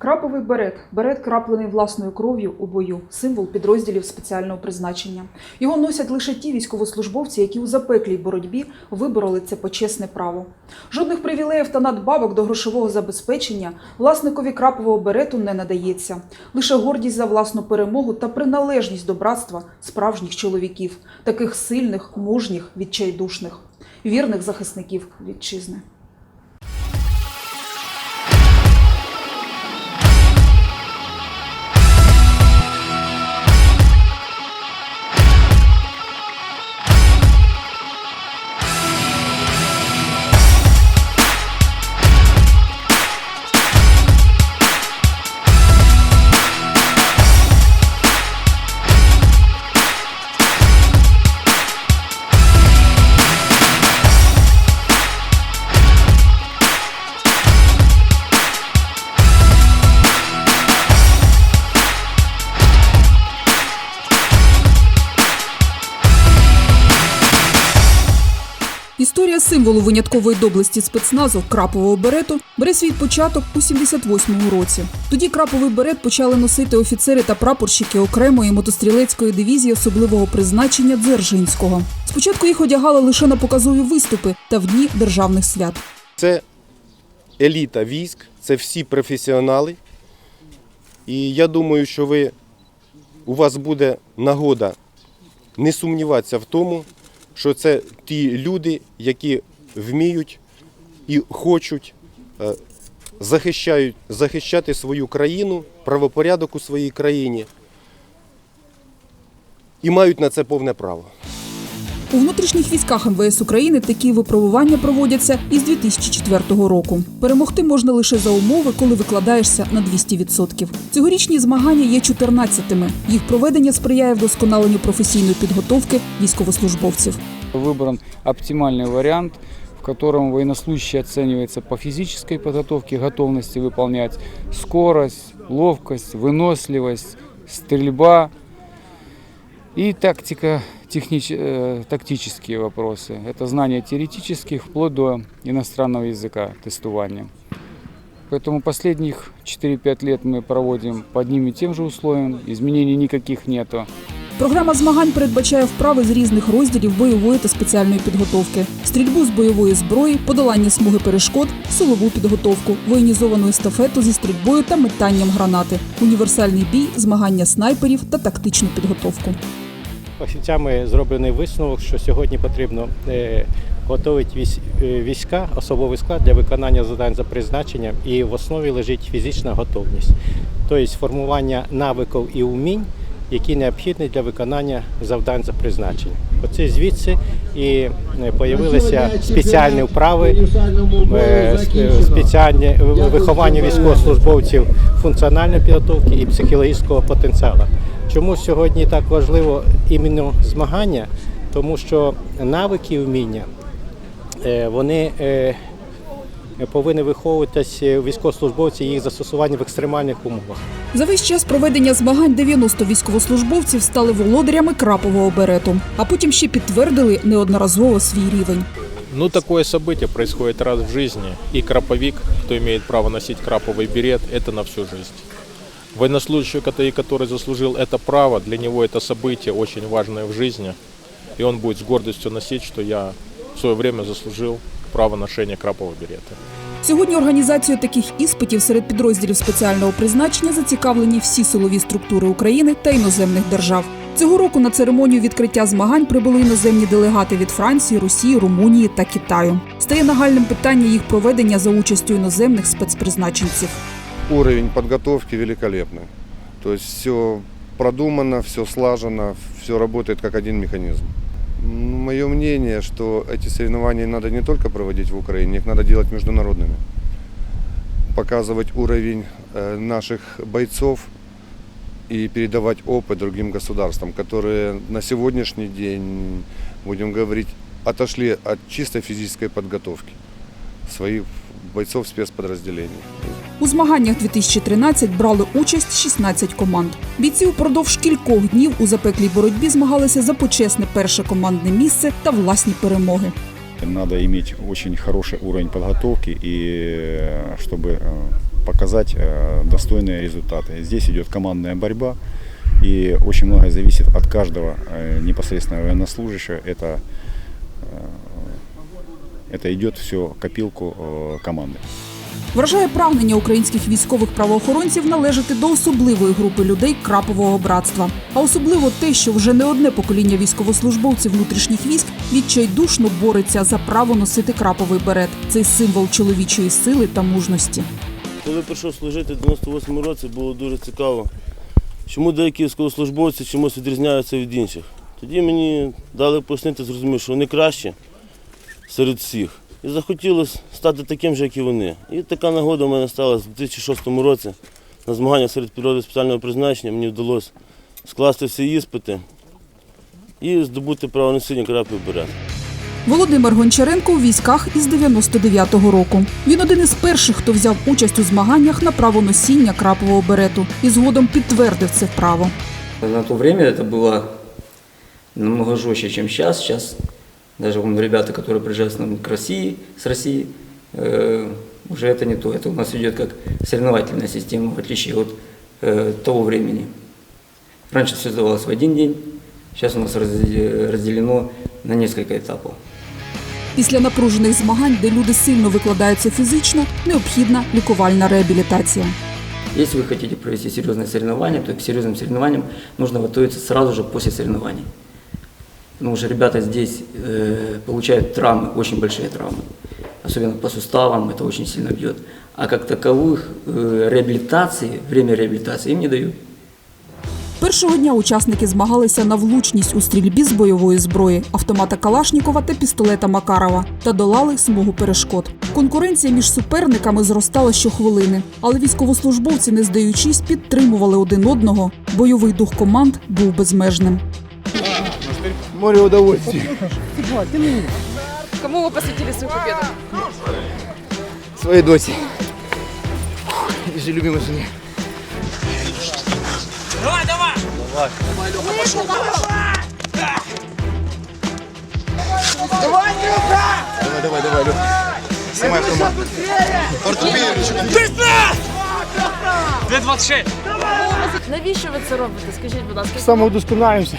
Краповий берет берет, краплений власною кров'ю у бою, символ підрозділів спеціального призначення. Його носять лише ті військовослужбовці, які у запеклій боротьбі вибороли це почесне право. Жодних привілеїв та надбавок до грошового забезпечення власникові крапового берету не надається. Лише гордість за власну перемогу та приналежність до братства справжніх чоловіків, таких сильних, мужніх, відчайдушних, вірних захисників вітчизни. Історія символу виняткової доблесті спецназу крапового берету бере свій початок у 78-му році. Тоді краповий берет почали носити офіцери та прапорщики окремої мотострілецької дивізії особливого призначення Дзержинського. Спочатку їх одягали лише на показові виступи та в дні державних свят. Це еліта військ, це всі професіонали. І я думаю, що ви, у вас буде нагода не сумніватися в тому, що це ті люди, які вміють і хочуть е, захищають, захищати свою країну, правопорядок у своїй країні і мають на це повне право. У внутрішніх військах МВС України такі випробування проводяться із 2004 року. Перемогти можна лише за умови, коли викладаєшся на 200%. Цьогорічні змагання є 14-тими. Їх проведення сприяє вдосконаленню професійної підготовки військовослужбовців. Выбран оптимальный вариант, в котором военнослужащий оценивается по физической подготовке, готовности выполнять скорость, ловкость, выносливость, стрельба и тактика, технич- э, тактические вопросы. Это знание теоретических вплоть до иностранного языка тестирования. Поэтому последних 4-5 лет мы проводим по одним и тем же условиям, изменений никаких нету. Програма змагань передбачає вправи з різних розділів бойової та спеціальної підготовки: стрільбу з бойової зброї, подолання смуги перешкод, силову підготовку, воєнізовану естафету зі стрільбою та метанням гранати, універсальний бій, змагання снайперів та тактичну підготовку. Фахівцями зроблений висновок, що сьогодні потрібно е, готувати е, війська, особовий склад для виконання завдань за призначенням, і в основі лежить фізична готовність, тобто формування навиків і умінь, які необхідні для виконання завдань за призначенням. Оце звідси і з'явилися спеціальні вправи, е, спеціальні виховання військовослужбовців функціональної підготовки і психологічного потенціалу. Чому сьогодні так важливо іменно змагання? Тому що навики і вміння е, вони е, повинні виховуватися військовослужбовці їх застосування в екстремальних умовах. За весь час проведення змагань 90 військовослужбовців стали володарями крапового берету, а потім ще підтвердили неодноразово свій рівень. Ну, такое событие происходит раз в жизни. И краповик, кто имеет право носить краповый берет, это на всю жизнь. Военнослужащий, который, который заслужил это право, для него это событие очень важное в жизни. И он будет с гордостью носить, что я в свое время заслужил право ношения крапового берета. Сьогодні організацією таких іспитів серед підрозділів спеціального призначення зацікавлені всі силові структури України та іноземних держав. Цього року на церемонію відкриття змагань прибули іноземні делегати від Франції, Росії, Румунії та Китаю. Стає нагальним питання їх проведення за участю іноземних спецпризначенців. Уровень подготовки великолепный. То есть все продумано, все слажено, все работает как один механизм. Мое мнение, что эти соревнования надо не только проводить в Украине, их надо делать международными. Показывать уровень э, наших бойцов и передавать опыт другим государствам, которые на сегодняшний день, будем говорить, отошли от чистой физической подготовки своих бойцов спецподразделений. У змаганнях 2013 брали участь 16 команд. Бійці упродовж кількох днів у запеклій боротьбі змагалися за почесне перше командне місце та власні перемоги. Надо иметь очень хороший уровень подготовки, и э, чтобы э, показать э, достойные результаты. Здесь идет командная борьба, и очень многое зависит от каждого э, непосредственно военнослужащего. Это, э, это идет все в копилку э, команды. Вражає прагнення українських військових правоохоронців належати до особливої групи людей крапового братства. А особливо те, що вже не одне покоління військовослужбовців внутрішніх військ відчайдушно бореться за право носити краповий берет. Цей символ чоловічої сили та мужності. Коли прийшов служити в 98-му році, було дуже цікаво, чому деякі військовослужбовці чомусь відрізняються від інших. Тоді мені дали пояснити, зрозумів, що вони кращі серед всіх. І захотілося стати таким же, як і вони. І така нагода в мене сталася в 2006 році. На змаганнях серед підрозділів спеціального призначення мені вдалося скласти всі іспити і здобути право носіння краповий берет. Володимир Гончаренко у військах із 99-го року. Він один із перших, хто взяв участь у змаганнях на право носіння крапового берету і згодом підтвердив це право. На то время это было намного жестче, чем сейчас. Сейчас даже вон, ребята, которые приезжают с нами к России, с России, э, уже это не то. Это у нас идет как соревновательная система, в отличие от э, того времени. Раньше все сдавалось в один день, сейчас у нас разде- разделено на несколько этапов. Після напружених змагань, де люди сильно викладаються фізично, необхідна лікувальна реабілітація. Если вы хотите провести серьезное соревнование, то к серьезным соревнованиям нужно готовиться сразу же после соревнований. Потому что ребята здесь э, получают травмы, очень большие травмы. Особенно по суставам, это очень сильно бьет. А как таковых э, реабилитации, время реабилитации им не дают. Першого дня учасники змагалися на влучність у стрільбі з бойової зброї, автомата Калашнікова та пістолета Макарова та долали смугу перешкод. Конкуренція між суперниками зростала щохвилини, але військовослужбовці, не здаючись, підтримували один одного. Бойовий дух команд був безмежним. Море удовольствия. Кому вы посвятили свою победу? Своей доте. И же любимой жене. Давай, давай! Давай, давай, давай, Лёх. Снимай автомат. Навіщо ви це робите? Скажіть, будь ласка. Самоудосконалюємося.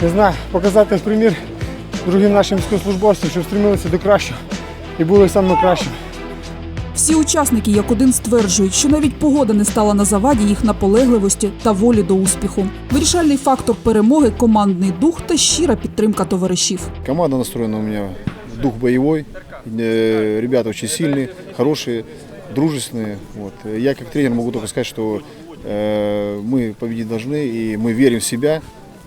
І, не знаю, показати примір другим нашим військовослужбовцям, щоб стремилися до кращого і були саме кращими. Всі учасники як один стверджують, що навіть погода не стала на заваді їх наполегливості та волі до успіху. Вирішальний фактор перемоги командний дух та щира підтримка товаришів. Команда настроена у меня в дух боевой. Э, Ребята очень сильные, хорошие, дружественные. Вот. Я как тренер могу только сказать, что э, мы победить должны, и мы верим в себя,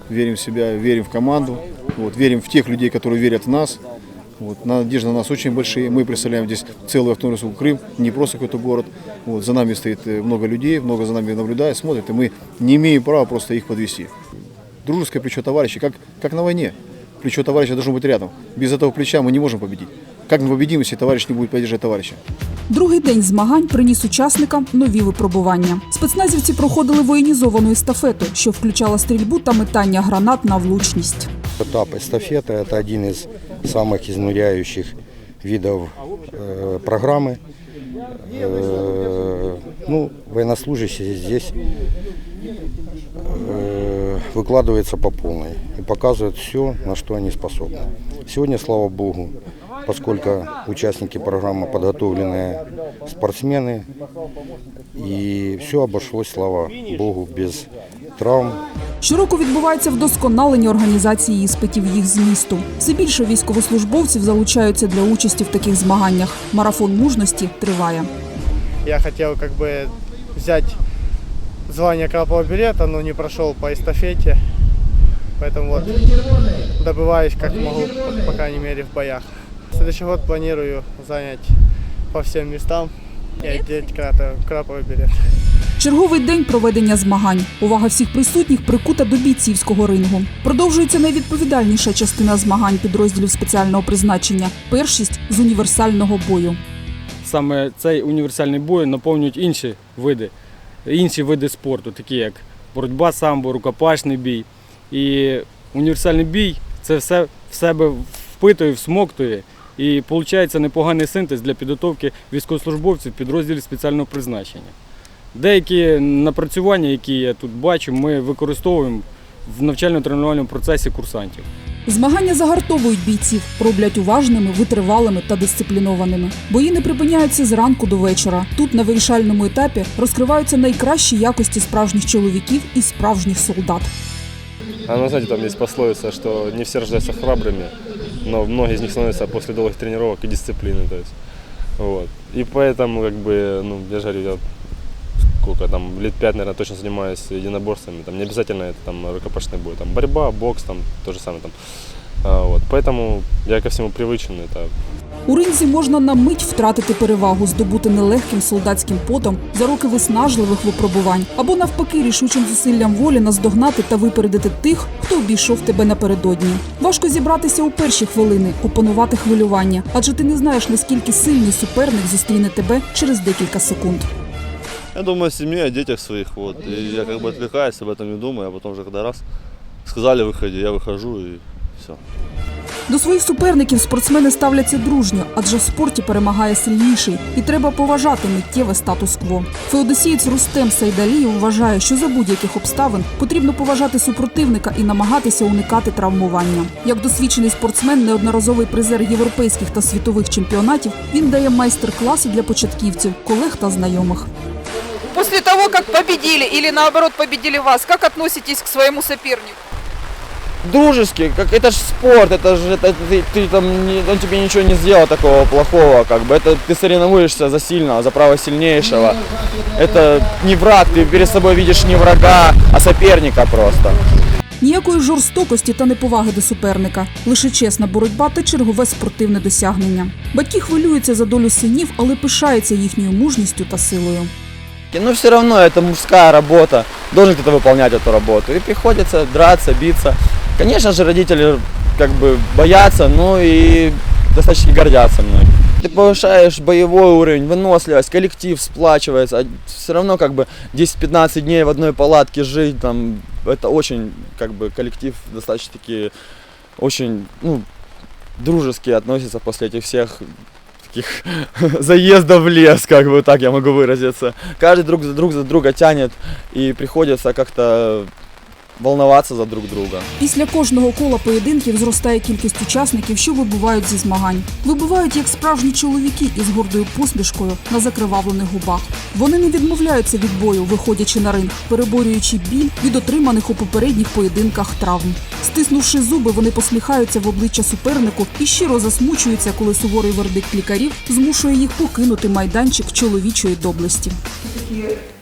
верим в себя, верим в команду, вот, верим в тех людей, которые верят в нас. Вот, надежды на нас очень большие. Мы представляем здесь целую автономную республику Крым, не просто какой-то город. Вот, за нами стоит э, много людей, много за нами наблюдает, смотрит, и мы не имеем права просто их подвести. Дружеское плечо товарища, как, как на войне. Плечо товарища должно быть рядом. Без этого плеча мы не можем победить. Как мы победим, если товарищ не будет поддерживать товарища? Другий день змагань приніс учасникам нові випробування. Спецназівці проходили воєнізовану естафету, що включала стрільбу та метання гранат на влучність. Этап эстафеты – это один из самых изнуряющих видов э, программы. Э, ну, военнослужащие здесь э, выкладываются по полной и показывают все, на что они способны. Сегодня, слава богу, поскольку участники программы подготовленные спортсмены, и все обошлось, слава богу, без травм, Щороку відбувається вдосконалення організації іспитів їх змісту. Все більше військовослужбовців залучаються для участі в таких змаганнях. Марафон мужності триває. Я хотел как бы взять звание крапового билета, но не прошел по эстафете. Поэтому вот добываюсь как могу, по крайней мере, в боях. В следующий год планирую занять по всем местам и одеть крата- краповый билет. Черговий день проведення змагань. Увага всіх присутніх прикута до бійцівського рингу. Продовжується найвідповідальніша частина змагань підрозділів спеціального призначення першість з універсального бою. Саме цей універсальний бой наповнюють інші види, інші види спорту, такі як боротьба самбо, рукопашний бій. І універсальний бій це все в себе впитує, всмоктує І виходить непоганий синтез для підготовки військовослужбовців підрозділів спеціального призначення. Деякі напрацювання, які я тут бачу, ми використовуємо в навчально-тренувальному процесі курсантів. Змагання загартовують бійців, роблять уважними, витривалими та дисциплінованими. Бої не припиняються зранку до вечора. Тут на вирішальному етапі розкриваються найкращі якості справжніх чоловіків і справжніх солдат. А ну, знаете, там есть пословица, что не все рождаются храбрыми, но многие из них становятся после долгих тренировок и дисциплины. То есть, вот. И поэтому, как бы, ну, я же говорю, я сколько там, лет пять, наверное, точно занимаюсь единоборствами. Там не обязательно это там рукопашный бой, там борьба, бокс, там то же самое там. А, вот. Поэтому я ко всему привычен. Это У ринзі можна на мить втратити перевагу, здобути нелегким солдатським потом за роки виснажливих випробувань, або навпаки рішучим зусиллям волі наздогнати та випередити тих, хто обійшов тебе напередодні. Важко зібратися у перші хвилини, опанувати хвилювання, адже ти не знаєш, наскільки сильний суперник зустріне тебе через декілька секунд. Я думаю о семье, о детях своих. Вот. И я как бы отвлекаюсь, об этом не думаю, а потом уже когда раз сказали выходи, я выхожу и все. До своїх суперників спортсмени ставляться дружньо, адже в спорті перемагає сильніший, і треба поважати миттєве статус-кво. Феодосієць Рустем Сайдалієв вважає, що за будь-яких обставин потрібно поважати супротивника і намагатися уникати травмування. Як досвідчений спортсмен, неодноразовий призер європейських та світових чемпіонатів, він дає майстер-класи для початківців, колег та знайомих. После того, как победили или наоборот победили вас, как относитесь к своему сопернику? дружески, как это же спорт, это же это, ты, ты там не, он тебе ничего не сделал такого плохого, как бы это ты соревнуешься за сильного, за право сильнейшего. Это не враг, ты перед собой видишь не врага, а соперника просто. Ніякої жорстокості та неповаги до суперника, лише чесна боротьба та чергове спортивне досягнення. Батьки хвилюються за долю синів, але пишаються їхньою мужністю та силою. Но все равно это мужская работа, должен кто-то выполнять эту работу. И приходится драться, биться. Конечно же, родители как бы боятся, но и достаточно гордятся мной. Ты повышаешь боевой уровень, выносливость, коллектив сплачивается. Все равно как бы 10-15 дней в одной палатке жить, там, это очень, как бы, коллектив достаточно таки, очень, ну, дружески относится после этих всех таких заездов в лес, как бы так я могу выразиться. Каждый друг за друг за друга тянет, и приходится как-то волноваться за друг друга. Після кожного кола поєдинків зростає кількість учасників, що вибувають зі змагань. Вибувають як справжні чоловіки із гордою посмішкою на закривавлених губах. Вони не відмовляються від бою, виходячи на ринг, переборюючи біль від отриманих у попередніх поєдинках травм. Стиснувши зуби, вони посміхаються в обличчя супернику і щиро засмучуються, коли суворий вердикт лікарів змушує їх покинути майданчик чоловічої доблесті.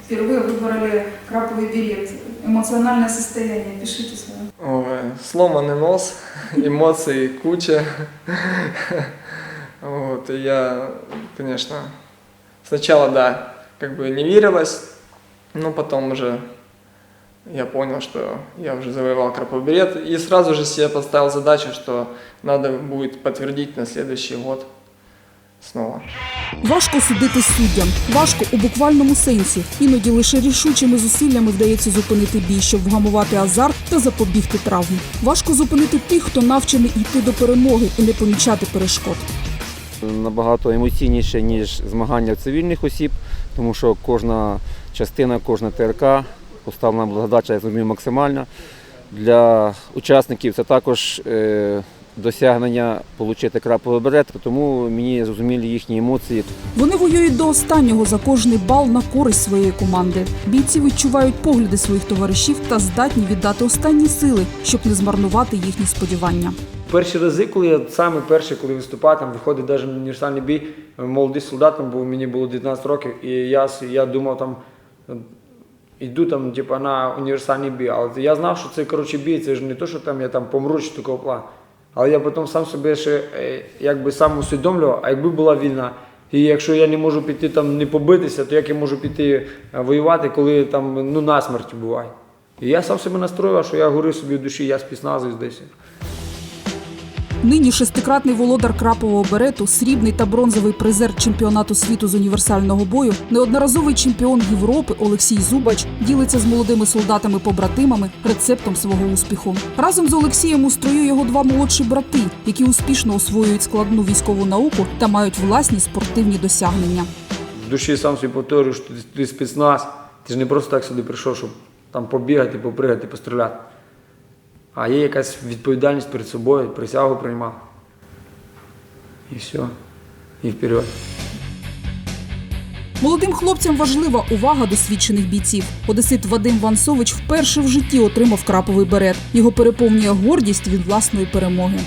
Впервые выбрали краповый берет. Эмоциональное состояние. Пишите свое. Ой, сломанный нос, эмоций куча. Вот, и я, конечно, сначала, да, как бы не верилось, но потом уже я понял, что я уже завоевал краповый берет, и сразу же себе поставил задачу, что надо будет подтвердить на следующий год снова. Важко судити суддям, важко у буквальному сенсі. Іноді лише рішучими зусиллями вдається зупинити бій, щоб вгамувати азарт та запобігти травм. Важко зупинити тих, хто навчений йти до перемоги і не помічати перешкод. набагато емоційніше, ніж змагання цивільних осіб, тому що кожна частина, кожна ТРК поставлена задача, я зрозумів, максимальна. Для учасників це також е, досягнення отримати краповий берет, тому мені зрозуміли їхні емоції. Вони воюють до останнього за кожний бал на користь своєї команди. Бійці відчувають погляди своїх товаришів та здатні віддати останні сили, щоб не змарнувати їхні сподівання. Перші рази, коли я саме перший, коли виступав, там виходить навіть на універсальний бій, молодий солдат, там був, мені було 19 років, і я, я думав там. Йду там, типу, на універсальний бій. Але я знав, що це коротше бій, це ж не то, що там я там помру чи такого плану. Але я потім сам себе ще е, якби сам усвідомлював, а якби була війна, і якщо я не можу піти там не побитися, то як я можу піти е, воювати, коли там ну насмерть буває. І я сам себе настроював, що я говорив собі в душі, я спізназуюсь десь. Нині шестикратний володар крапового берету, срібний та бронзовий призер чемпіонату світу з універсального бою, неодноразовий чемпіон Європи Олексій Зубач ділиться з молодими солдатами-побратимами рецептом свого успіху. Разом з Олексієм у строю його два молодші брати, які успішно освоюють складну військову науку та мають власні спортивні досягнення. В душі сам собі повторюю, що ти, спецназ. Ти ж не просто так сюди прийшов, щоб там побігати, попригати, постріляти А є якась відповідальність перед собою, присягу приймав. І все. І вперед. Молодим хлопцям важлива увага досвідчених бійців. Одесит Вадим Вансович вперше в житті отримав краповий берет. Його переповнює гордість від власної перемоги.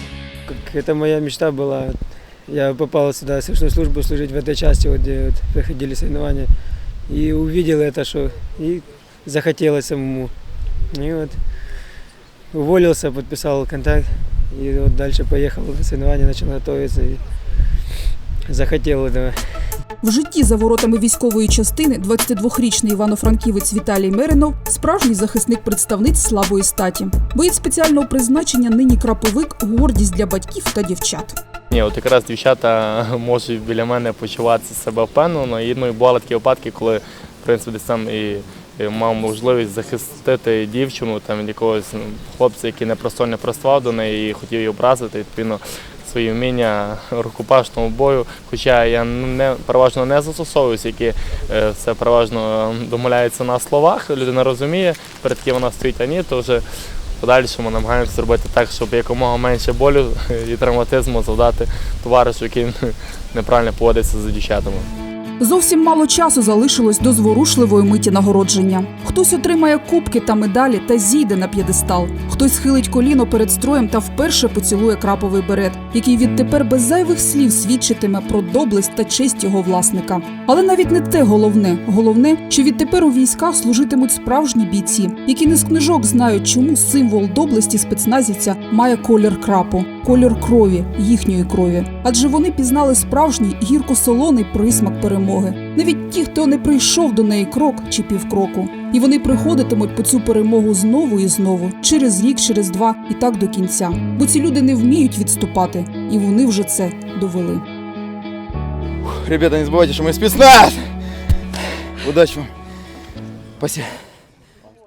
Как это моя мечта была. Я попал сюда, в срочную службу, служить в этой части, вот, где вот проходили соревнования. И увидел это, что и захотелось самому. И вот уволился, подписал контракт. И вот дальше поехал на соревнования, начал готовиться. И захотел этого. В житті за воротами військової частини 22-річний івано-франківець Віталій Меринов справжній захисник представниць слабої статі. Боєць спеціального призначення нині краповик гордість для батьків та дівчат. Ні, от якраз дівчата можуть біля мене почувати себе впевнено. І ну, і бували такі випадки, коли в принципі десь там і, мав можливість захистити дівчину там якогось ну, хлопця, який непросто не приставав до неї і хотів її образити. Відповідно, свої вміння рукопашного бою. Хоча я не переважно не застосовуюся, які е, все переважно домовляється на словах. Людина розуміє, перед ким вона стоїть, а ні, то вже. Подальшому намагаємося зробити так, щоб якомога менше болю і травматизму завдати товаришу, який неправильно поводиться за дівчатами. Зовсім мало часу залишилось до зворушливої миті нагородження. Хтось отримає кубки та медалі та зійде на п'єдестал. Хтось схилить коліно перед строєм та вперше поцілує краповий берет, який відтепер без зайвих слів свідчитиме про доблесть та честь його власника. Але навіть не те головне. Головне, що відтепер у військах служитимуть справжні бійці, які не з книжок знають, чому символ доблесті спецназівця має колір крапу, колір крові, їхньої крові. Адже вони пізнали справжній гірко-солоний присмак перемоги. Навіть ті, хто не прийшов до неї крок чи півкроку. І вони приходитимуть по цю перемогу знову і знову, через рік, через два і так до кінця. Бо ці люди не вміють відступати, і вони вже це довели. Ребята, не забывайте, что мы спецназ! Удачи вам! Спасибо.